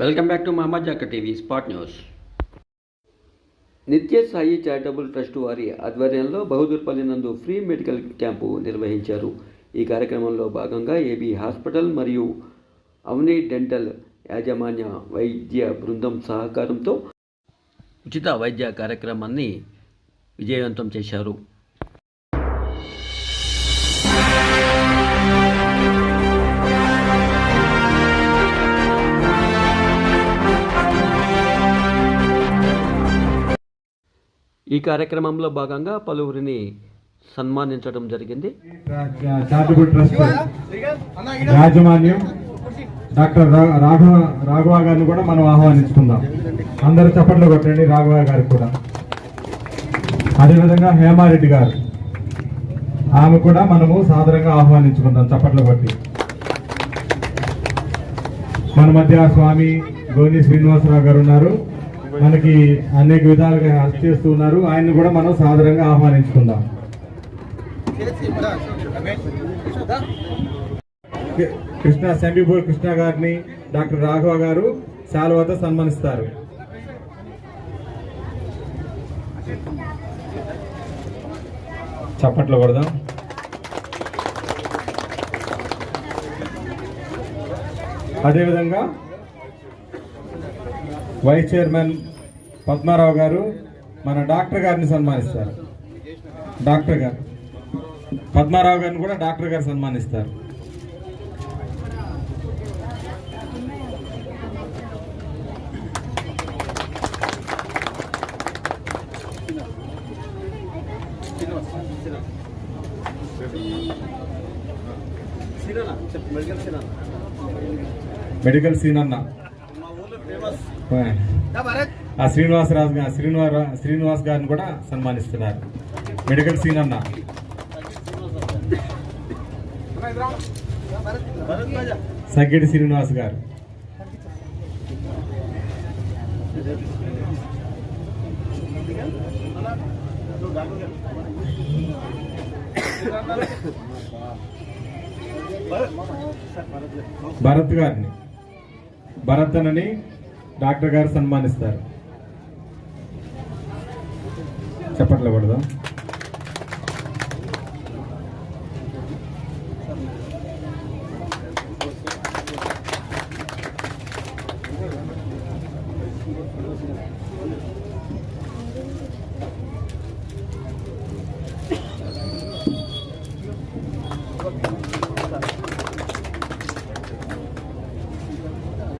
Welcome back to Mahammad TV spot news Nitya Sai charitable trust వారి ఆధ్వర్యంలో బహదూర్పల్లి నందు free medical camp నిర్వహించారు. ఈ కార్యక్రమంలో భాగంగా ఏబీ హాస్పిటల్ మరియు అవని డెంటల్ యాజమాన్య వైద్య బృందం సహకారంతో ఉచిత వైద్య కార్యక్రమాన్ని విజయవంతం చేశారు. ఈ కార్యక్రమంలో భాగంగా పలువురిని సన్మానించడం జరిగింది. యాజమాన్యం డాక్టర్ రా- రాఘవ రాఘవ గారిని కూడా మనం ఆహ్వానించుకుందాం అందరూ చప్పట్లు కొట్టండి రాఘవ గారికి కూడా. అదేవిధంగా హేమారెడ్డి గారు ఆమె కూడా మనము సాధారణంగా ఆహ్వానించుకుందాం చప్పట్లు కొట్టి. మన మధ్య స్వామి గోని శ్రీనివాసరావు గారు ఉన్నారు. మనకి అనేక విధాలుగా హెల్ప్ చేస్తూ ఉన్నారు. ఆయన్ని కూడా మనం సాదరంగా ఆహ్వానించుకుందాం. కృష్ణ సెంబిపూర్ కృష్ణ గారిని డాక్టర్ రాఘవ గారు శాలువాతో సన్మానిస్తారు. చప్పట్లు కొడదాం. అదేవిధంగా వైస్ చైర్మన్ పద్మారావు గారు మన డాక్టర్ గారిని సన్మానిస్తారు. డాక్టర్ గారు. పద్మారావు గారిని కూడా డాక్టర్ గారు సన్మానిస్తారు. మెడికల్ సీన్ అన్న. ఆ శ్రీనివాసరాజు శ్రీనివాస శ్రీనివాస్ గారిని కూడా సన్మానిస్తున్నారు. మెడికల్ సీన్ అన్న. సగ్గిడి శ్రీనివాస్ గారు. భరత్ గారిని. భరత్ అని డాక్టర్ గారు సన్మానిస్తారు చెప్పట్లే పడదాం